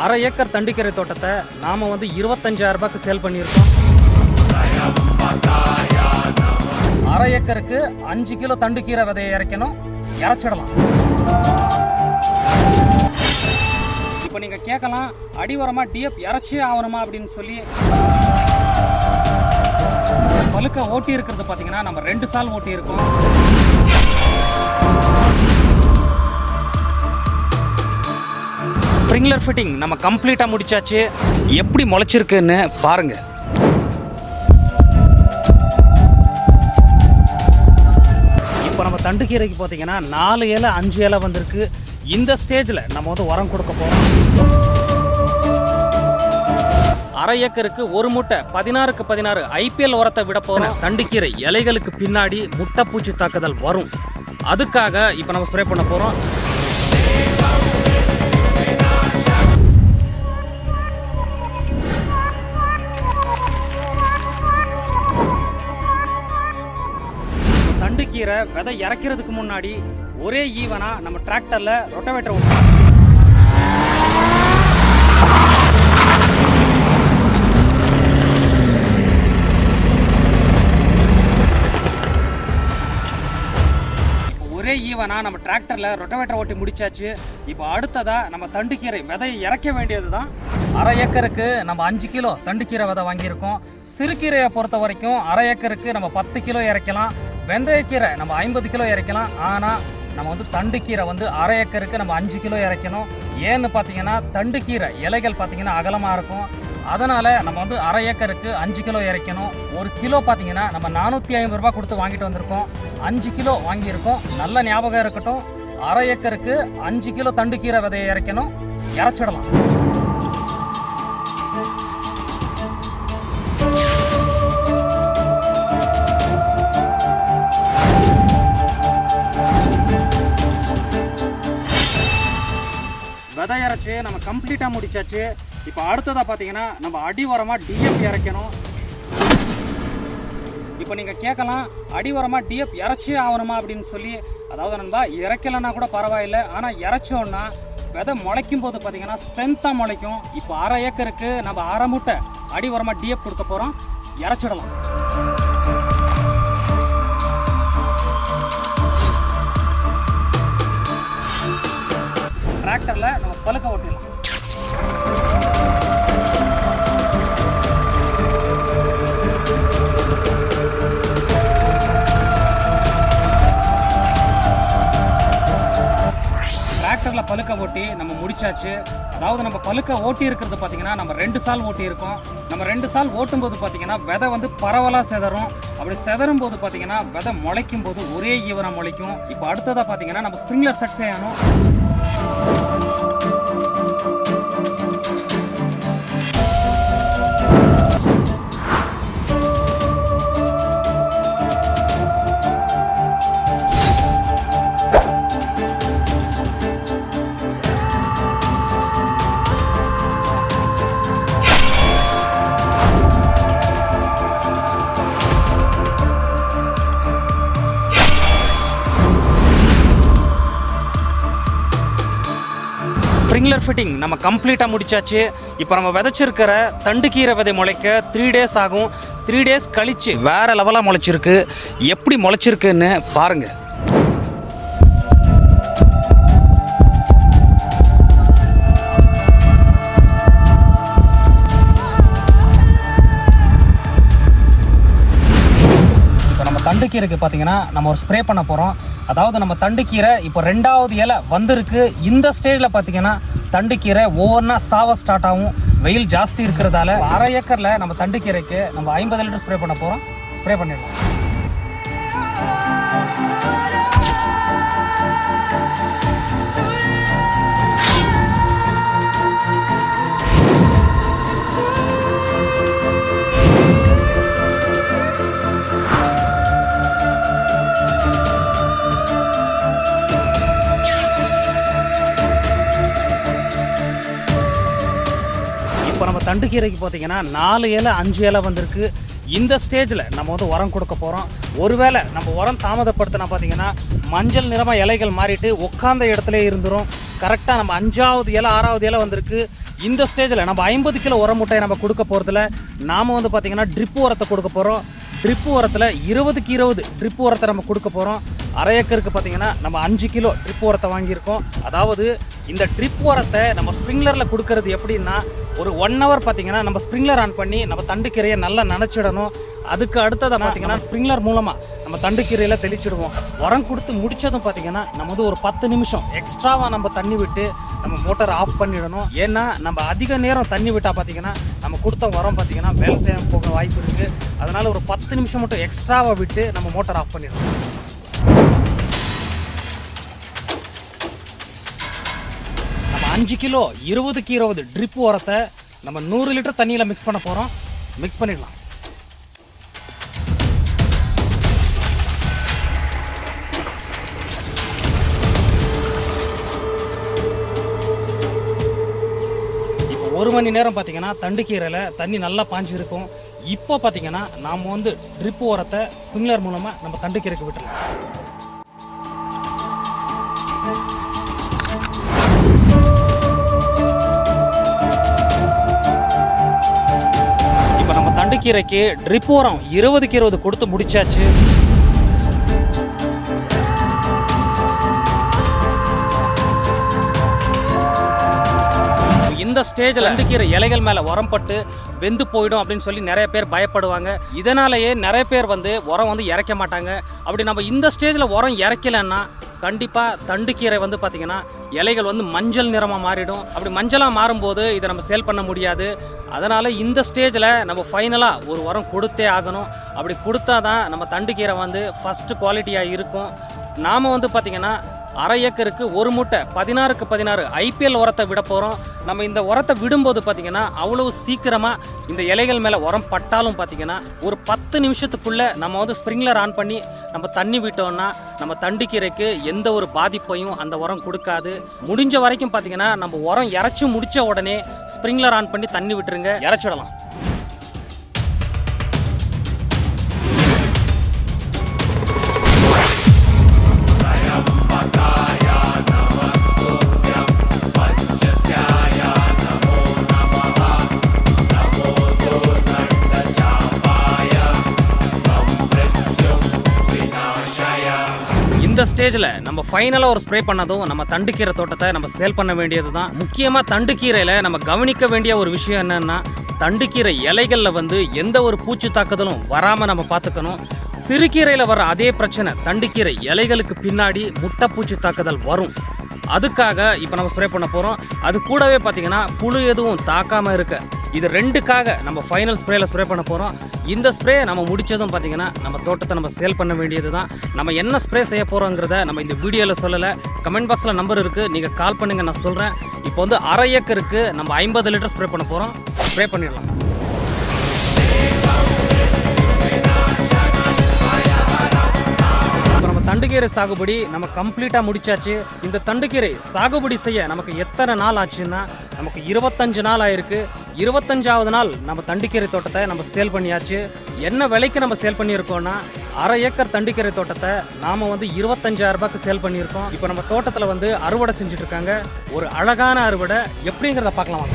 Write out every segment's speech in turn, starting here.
அரை ஏக்கர் தண்டிக்கரை தோட்டத்தை நாம் வந்து இருபத்தஞ்சாயிரம் ரூபாய்க்கு சேல் பண்ணியிருக்கோம். அரை ஏக்கருக்கு அஞ்சு கிலோ தண்டுக்கீரை விதையை இறக்கணும். இறச்சிடலாம். இப்போ நீங்கள் கேட்கலாம் அடிவரமாக டிஎப் இறச்சே ஆகணுமா அப்படின்னு சொல்லி. பழுக்க ஓட்டி இருக்கிறது பார்த்தீங்கன்னா நம்ம ரெண்டு சால் ஓட்டி இருக்கோம். ஸ்ப்ரிங்லர் ஃபிட்டிங் நம்ம கம்ப்ளீட்டாக முடிச்சாச்சு. எப்படி முளைச்சிருக்குன்னு பாருங்க. இப்போ நம்ம தண்டுக்கீரைக்கு பார்த்தீங்கன்னா நாலு இலை அஞ்சு இலை வந்திருக்கு. இந்த ஸ்டேஜில் நம்ம வந்து உரம் கொடுக்க போகிறோம் அரை ஏக்கருக்கு ஒரு மூட்டை பதினாறுக்கு பதினாறு ஐபிஎல் உரத்தை விட போகிறோம் தண்டுக்கீரை இலைகளுக்கு பின்னாடி முட்டைப்பூச்சி தாக்குதல் வரும். அதுக்காக இப்போ நம்ம ஸ்ப்ரே பண்ண போகிறோம் தண்டுக்கீரை விதை இறக்கிறதுக்கு முன்னாடி ஒரே ஈவனா நம்ம டிராக்டர்ல ரொட்டவேட்டர் ஓட்டணும் இப்போ ஒரே ஈவனா நம்ம டிராக்டர்ல ரொட்டவேட்டர் ஓட்டி முடிச்சாச்சு. இப்போ அடுத்ததா நம்ம தண்டுக்கீரை விதையை இறக்க வேண்டியது தான் அரை ஏக்கருக்கு நம்ம அஞ்சு கிலோ தண்டுக்கீரை விதை வாங்கியிருக்கோம். சிறுகீரையை பொறுத்த வரைக்கும் அரை ஏக்கருக்கு நம்ம பத்து கிலோ இறக்கலாம். வெந்தயக்கீரை நம்ம ஐம்பது கிலோ இறக்கலாம். ஆனால் நம்ம வந்து தண்டுக்கீரை வந்து அரை ஏக்கருக்கு நம்ம அஞ்சு கிலோ இறக்கணும். ஏன்னு பார்த்தீங்கன்னா தண்டுக்கீரை இலைகள் பார்த்தீங்கன்னா அகலமாக இருக்கும். அதனால் நம்ம வந்து அரை ஏக்கருக்கு அஞ்சு கிலோ இறக்கணும். ஒரு கிலோ பார்த்தீங்கன்னா நம்ம நானூற்றி ஐம்பது ரூபா கொடுத்து வாங்கிட்டு வந்திருக்கோம். அஞ்சு கிலோ வாங்கியிருக்கோம். நல்ல ஞாபகம் இருக்கட்டும். அரை ஏக்கருக்கு அஞ்சு கிலோ தண்டுக்கீரை விதையை இறக்கணும். இறச்சிடலாம். விதை நம்ம கம்ப்ளீட்டாக முடிச்சாச்சு. இப்போ அடுத்ததாக பார்த்தீங்கன்னா நம்ம அடி உரமாக டிஎப் இறக்கணும். இப்போ நீங்கள் கேட்கலாம் அடி உரமாக டிஎப் இறச்சே ஆகணுமா அப்படின்னு சொல்லி அதாவது நண்பா இறக்கலைன்னா கூட பரவாயில்லை. ஆனால் இறச்சோன்னா விதை முளைக்கும் போது பார்த்தீங்கன்னா ஸ்ட்ரென்த்தாக முளைக்கும். இப்போ அரை ஏக்கருக்கு நம்ம அரை மூட்டை அடி உரமாக டிஎப் கொடுக்க போகிறோம் இறச்சிடலாம். டிராக்டரில் நம்ம பழுக்க ஓட்டிடலாம். டிராக்டரில் பழுக்க ஓட்டி நம்ம முடிச்சாச்சு. அதாவது நம்ம பழுக்க ஓட்டி இருக்கிறது பார்த்தீங்கன்னா நம்ம ரெண்டு சால் ஓட்டி இருக்கோம். நம்ம ரெண்டு சால் ஓட்டும் போது பார்த்தீங்கன்னா விதை வந்து பரவலாக சிதறும். அப்படி செதறும் போது பார்த்தீங்கன்னா விதை முளைக்கும் போது ஒரே ஈவனாக முளைக்கும். இப்போ அடுத்ததாக பார்த்தீங்கன்னா நம்ம ஸ்ப்ரிங்லர் செட் செய்யணும். ஸ்ப்ரிங்லர் ஃபிட்டிங் நம்ம கம்ப்ளீட்டாக முடிச்சாச்சு. இப்போ நம்ம விதைச்சிருக்கிற தண்டுக்கீரை விதை முளைக்க த்ரீ டேஸ் ஆகும். த்ரீ டேஸ் கழிச்சு வேற லெவலாக முளைச்சிருக்கு. எப்படி முளைச்சிருக்குன்னு பாருங்க. இப்போ நம்ம தண்டுக்கீரைக்கு பார்த்தீங்கன்னா நம்ம ஒரு ஸ்ப்ரே பண்ண போகிறோம் அதாவது நம்ம தண்டுக்கீரை இப்போ ரெண்டாவது இலை வந்திருக்கு. இந்த ஸ்டேஜில் பார்த்தீங்கன்னா தண்டுக்கீரை ஒவ்வொன்றா சாவ ஸ்டார்ட் ஆகும். வெயில் ஜாஸ்தி இருக்கிறதால அரை ஏக்கரில் நம்ம தண்டுக்கீரைக்கு நம்ம ஐம்பது லிட்டர் ஸ்ப்ரே பண்ண போகிறோம் ஸ்ப்ரே பண்ணிடலாம். இப்போ கீரைக்கு பார்த்தீங்கன்னா நாலு இலை அஞ்சு இலை வந்திருக்கு. இந்த ஸ்டேஜில் நம்ம வந்து உரம் கொடுக்க போகிறோம் ஒருவேளை நம்ம உரம் தாமதப்படுத்தினா பார்த்தீங்கன்னா மஞ்சள் நிறமாக இலைகள் மாறிட்டு உட்காந்த இடத்துல இருந்துரும். கரெக்டாக நம்ம அஞ்சாவது இலை ஆறாவது இலை வந்திருக்கு. இந்த ஸ்டேஜில் நம்ம ஐம்பது கிலோ உரம் முட்டையை நம்ம கொடுக்க போகிறதுல நாம் வந்து பார்த்திங்கன்னா ட்ரிப் உரத்தை கொடுக்க போகிறோம் ட்ரிப் உரத்தில் இருபதுக்கு இருபது ட்ரிப் உரத்தை நம்ம கொடுக்க போகிறோம் அரை ஏக்கருக்கு பார்த்தீங்கன்னா நம்ம அஞ்சு கிலோ ட்ரிப் உரத்தை வாங்கியிருக்கோம். அதாவது இந்த ட்ரிப் உரத்தை நம்ம ஸ்ப்ரிங்லரில் கொடுக்கறது எப்படின்னா ஒரு ஒன் ஹவர் பார்த்தீங்கன்னா நம்ம ஸ்ப்ரிங்லர் ஆன் பண்ணி நம்ம தண்டுக்கீரையை நல்லா நினச்சிடணும். அதுக்கு அடுத்ததை பார்த்தீங்கன்னா ஸ்ப்ரிங்லர் மூலமாக நம்ம தண்டுக்கீரையில் தெளிச்சிடுவோம். உரம் கொடுத்து முடிச்சதும் பார்த்தீங்கன்னா நம்ம வந்து ஒரு பத்து நிமிஷம் எக்ஸ்ட்ராவாக நம்ம தண்ணி விட்டு நம்ம மோட்டரை ஆஃப் பண்ணிடணும். ஏன்னா நம்ம அதிக நேரம் தண்ணி விட்டால் பார்த்தீங்கன்னா நம்ம கொடுத்த உரம் பார்த்தீங்கன்னா வேலை செய்ய போக வாய்ப்பு இருக்குது அதனால் ஒரு பத்து நிமிஷம் மட்டும் எக்ஸ்ட்ராவாக விட்டு நம்ம மோட்டர் ஆஃப் பண்ணிடணும். அஞ்சு கிலோ இருபதுக்கு இருபது ட்ரிப் உரத்தை நம்ம நூறு லிட்டர் தண்ணியில் மிக்ஸ் பண்ண போகிறோம் மிக்ஸ் பண்ணிடலாம். ஒரு மணி நேரம் பார்த்தீங்கன்னா தண்டுக்கீரையில் தண்ணி நல்லா பாஞ்சிருக்கும் இப்போ பார்த்தீங்கன்னா நாம் வந்து ட்ரிப் உரத்தை ஸ்ப்ரிங்லர் மூலமாக நம்ம தண்டுக்கீரைக்கு விட்டுறலாம். கீரைக்கு ட்ரிப் உரம் இருபதுக்கு இருபது கொடுத்து முடிச்சாச்சு. இந்த ஸ்டேஜில் தண்டுக்கீரை இலைகள் மேலே உரம் பட்டு வெந்து போயிடும் அப்படின்னு சொல்லி நிறைய பேர் பயப்படுவாங்க. இதனாலேயே நிறைய பேர் வந்து உரம் வந்து இறக்க மாட்டாங்க. அப்படி நம்ம இந்த ஸ்டேஜில் உரம் இறக்கலைன்னா கண்டிப்பாக தண்டுக்கீரை வந்து பார்த்திங்கன்னா இலைகள் வந்து மஞ்சள் நிறமாக மாறிடும். அப்படி மஞ்சளாக மாறும்போது இதை நம்ம சேல் பண்ண முடியாது. அதனால் இந்த ஸ்டேஜில் நம்ம ஃபைனலாக ஒரு உரம் கொடுத்தே ஆகணும். அப்படி கொடுத்தா தான் நம்ம தண்டுக்கீரை வந்து ஃபஸ்ட்டு குவாலிட்டியாக இருக்கும். நாம் வந்து பார்த்திங்கன்னா அரை ஏக்கருக்கு ஒரு மூட்டை பதினாறுக்கு பதினாறு ஐபிஎல் உரத்தை விட போகிறோம் நம்ம இந்த உரத்தை விடும்போது பார்த்திங்கன்னா அவ்வளவு சீக்கிரமாக இந்த இலைகள் மேலே உரம் பட்டாலும் பார்த்திங்கன்னா ஒரு பத்து நிமிஷத்துக்குள்ளே நம்ம வந்து ஸ்ப்ரிங்லர் ஆன் பண்ணி நம்ம தண்ணி விட்டோம்னா நம்ம தண்டுக்கீரைக்கு எந்த ஒரு பாதிப்பையும் அந்த உரம் கொடுக்காது. முடிஞ்ச வரைக்கும் பார்த்திங்கன்னா நம்ம உரம் இறச்சி முடித்த உடனே ஸ்ப்ரிங்லர் ஆன் பண்ணி தண்ணி விட்டுருங்க. இறச்சிடலாம். ஸ்டேஜில் நம்ம ஃபைனலாக ஒரு ஸ்ப்ரே பண்ணதும் நம்ம தண்டுக்கீரை தோட்டத்தை நம்ம சேல் பண்ண வேண்டியது தான் முக்கியமாக தண்டுக்கீரையில் நம்ம கவனிக்க வேண்டிய ஒரு விஷயம் என்னென்னா தண்டுக்கீரை இலைகளில் வந்து எந்த ஒரு பூச்சி தாக்குதலும் வராமல் நம்ம பார்த்துக்கணும். சிறுகீரையில் வர அதே பிரச்சனை தண்டுக்கீரை இலைகளுக்கு பின்னாடி முட்டைப்பூச்சி தாக்குதல் வரும். அதுக்காக இப்போ நம்ம ஸ்ப்ரே பண்ண போகிறோம் அது கூடவே பார்த்திங்கன்னா புழு எதுவும் தாக்காமல் இருக்க இது ரெண்டுக்காக நம்ம ஃபைனல் ஸ்ப்ரேல ஸ்ப்ரே பண்ண போகிறோம் இந்த ஸ்ப்ரே நம்ம முடித்ததும் பார்த்தீங்கன்னா நம்ம தோட்டத்தை நம்ம சேல் பண்ண வேண்டியது தான் நம்ம என்ன ஸ்ப்ரே செய்ய போகிறோங்கிறத நம்ம இந்த வீடியோவில் சொல்லலை. கமெண்ட் பாக்ஸில் நம்பர் இருக்குது நீங்கள் கால் பண்ணுங்க நான் சொல்கிறேன் இப்போ வந்து அரை ஏக்கருக்கு நம்ம ஐம்பது லிட்டர் ஸ்ப்ரே பண்ண போகிறோம் ஸ்ப்ரே பண்ணிடலாம். தண்டுக்கீரை சாகுபடி நம்ம கம்ப்ளீட்டாக முடிச்சாச்சு. இந்த தண்டுக்கீரை சாகுபடி செய்ய நமக்கு எத்தனை நாள் ஆச்சுன்னா நமக்கு இருபத்தஞ்சு நாள் ஆயிருக்கு. இருபத்தஞ்சாவது நாள் நம்ம தண்டுக்கீரை தோட்டத்தை நம்ம சேல் பண்ணியாச்சு. என்ன விலைக்கு நம்ம சேல் பண்ணியிருக்கோம்னா அரை ஏக்கர் தண்டுக்கீரை தோட்டத்தை நாம் வந்து இருபத்தஞ்சாயிரம் ரூபாய்க்கு சேல் பண்ணியிருக்கோம். இப்போ நம்ம தோட்டத்தில் வந்து அறுவடை செஞ்சுட்டு இருக்காங்க. ஒரு அழகான அறுவடை. எப்படிங்கிறத பார்க்கலாம்?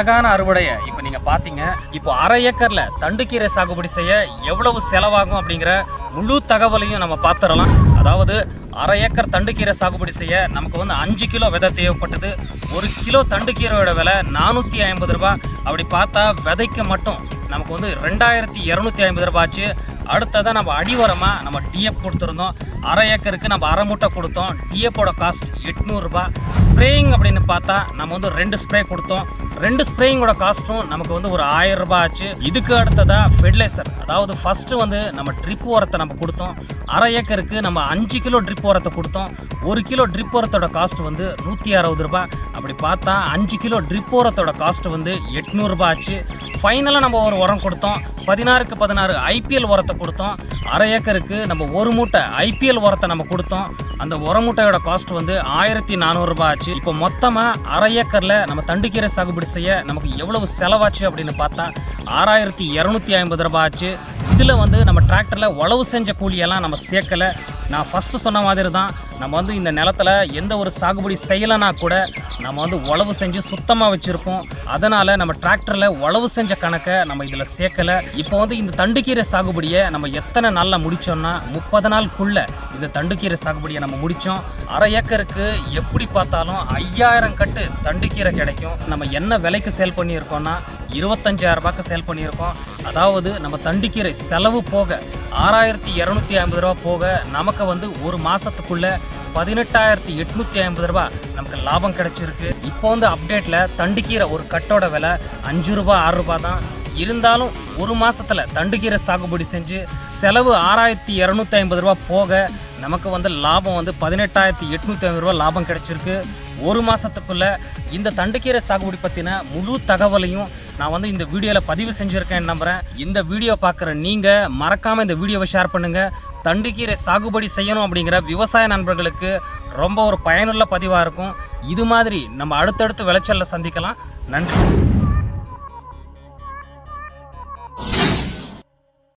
அழகான அறுவடையை இப்போ நீங்கள் பார்த்தீங்க இப்போ அரை ஏக்கரில் தண்டுக்கீரை சாகுபடி செய்ய எவ்வளவு செலவாகும் அப்படிங்கிற முழு தகவலையும் நம்ம பார்த்துடலாம் அதாவது அரை ஏக்கர் தண்டுக்கீரை சாகுபடி செய்ய நமக்கு வந்து அஞ்சு கிலோ விதை தேவைப்பட்டது. ஒரு கிலோ தண்டுக்கீரையோட விலை நானூற்றி ஐம்பது ரூபாய். அப்படி பார்த்தா விதைக்கு மட்டும் நமக்கு வந்து ரெண்டாயிரத்தி இரநூத்தி ஐம்பது ரூபாய் ஆச்சு. அடுத்ததாக நம்ம அடி உரமாக நம்ம டிஎப் கொடுத்துருந்தோம். அரை ஏக்கருக்கு நம்ம அரை மூட்டை கொடுத்தோம். டிஎப்போட காஸ்ட் எட்நூறுரூபா ஸ்ப்ரேயிங் அப்படின்னு பார்த்தா நம்ம வந்து ரெண்டு ஸ்ப்ரே கொடுத்தோம். ரெண்டு ஸ்ப்ரேயிங்கோட காஸ்ட்டும் நமக்கு வந்து ஒரு ஆயிரம் ரூபாய் ஆச்சு. இதுக்கு அடுத்ததாக ஃபெர்டிலைசர் அதாவது ஃபஸ்ட்டு வந்து நம்ம ட்ரிப் உரத்தை நம்ம கொடுத்தோம். அரை ஏக்கருக்கு நம்ம அஞ்சு கிலோ ட்ரிப் உரத்தை கொடுத்தோம். ஒரு கிலோ ட்ரிப் உரத்தோட காஸ்ட் வந்து நூற்றி அறுபது ரூபாய் அப்படி பார்த்தா அஞ்சு கிலோ ட்ரிப் உரத்தோட காஸ்ட் வந்து எட்நூறுபா ஆச்சு. ஃபைனலாக நம்ம ஒரு உரம் கொடுத்தோம். பதினாறுக்கு பதினாறு ஐபிஎல் உரத்தை கொடுத்தோம். அரை ஏக்கருக்கு நம்ம ஒரு மூட்டை ஐபிஎல் உரத்தை நம்ம கொடுத்தோம். அந்த உர மூட்டையோட காஸ்ட் வந்து ஆயிரத்தி நானூறுரூபா ஆச்சு. இப்போ மொத்தமாக அரை ஏக்கரில் நம்ம தண்டுக்கீரை சாகுபடி செய்ய நமக்கு எவ்வளவு செலவாச்சு அப்படின்னு பார்த்தா ஆறாயிரத்தி இரநூத்தி ஐம்பது ரூபாய் ஆச்சு. இதில் வந்து நம்ம டிராக்டரில் உழவு செஞ்ச கூலியெல்லாம் நம்ம சேர்க்கலை. நான் ஃபஸ்ட்டு சொன்ன மாதிரி தான் நம்ம வந்து இந்த நிலத்துல எந்த ஒரு சாகுபடி செய்யலைனா கூட நம்ம வந்து உழவு செஞ்சு சுத்தமாக வச்சுருப்போம். அதனால் நம்ம டிராக்டரில் உழவு செஞ்ச கணக்கை நம்ம இதில் சேர்க்கலை. இப்போ வந்து இந்த தண்டுக்கீரை சாகுபடியை நம்ம எத்தனை நாளில் முடித்தோம்னா முப்பது நாளுக்குள்ளே இந்த தண்டுக்கீரை சாகுபடியை நம்ம முடித்தோம் அரை ஏக்கருக்கு எப்படி பார்த்தாலும் ஐயாயிரம் கட்டு தண்டுக்கீரை கிடைக்கும். நம்ம என்ன விலைக்கு சேல் பண்ணியிருக்கோம்னா இருபத்தஞ்சாயிரம் ரூபாய்க்கு சேல் பண்ணியிருக்கோம். அதாவது நம்ம தண்டுக்கீரை செலவு போக ஆறாயிரத்தி இரநூத்தி ஐம்பது ரூபா போக நமக்கு வந்து ஒரு மாதத்துக்குள்ளே பதினெட்டாயிரத்தி எட்நூற்றி ஐம்பது ரூபா நமக்கு லாபம் கிடச்சிருக்கு. இப்போ வந்து அப்டேட்டில் தண்டுக்கீரை ஒரு கட்டோட விலை அஞ்சு ரூபா ஆறு ரூபா தான். இருந்தாலும் ஒரு மாதத்தில் தண்டுக்கீரை சாகுபடி செஞ்சு செலவு ஆறாயிரத்தி இரநூத்தி ஐம்பது ரூபா போக நமக்கு வந்து லாபம் வந்து பதினெட்டாயிரத்தி எட்நூத்தி ஐம்பது ரூபா லாபம் கிடைச்சிருக்கு. ஒரு மாதத்துக்குள்ளே இந்த தண்டுக்கீரை சாகுபடி பற்றின முழு தகவலையும் நான் வந்து இந்த வீடியோவில் பதிவு செஞ்சுருக்கேன் நம்புறேன். இந்த வீடியோ பார்க்குற நீங்கள் மறக்காமல் இந்த வீடியோவை ஷேர் பண்ணுங்கள் தண்டுக்கீரை சாகுபடி செய்யணும் அப்படிங்கிற விவசாய நண்பர்களுக்கு ரொம்ப ஒரு பயனுள்ள பதிவாக இருக்கும். இது மாதிரி நம்ம அடுத்தடுத்து விளைச்சலில் சந்திக்கலாம். நன்றி.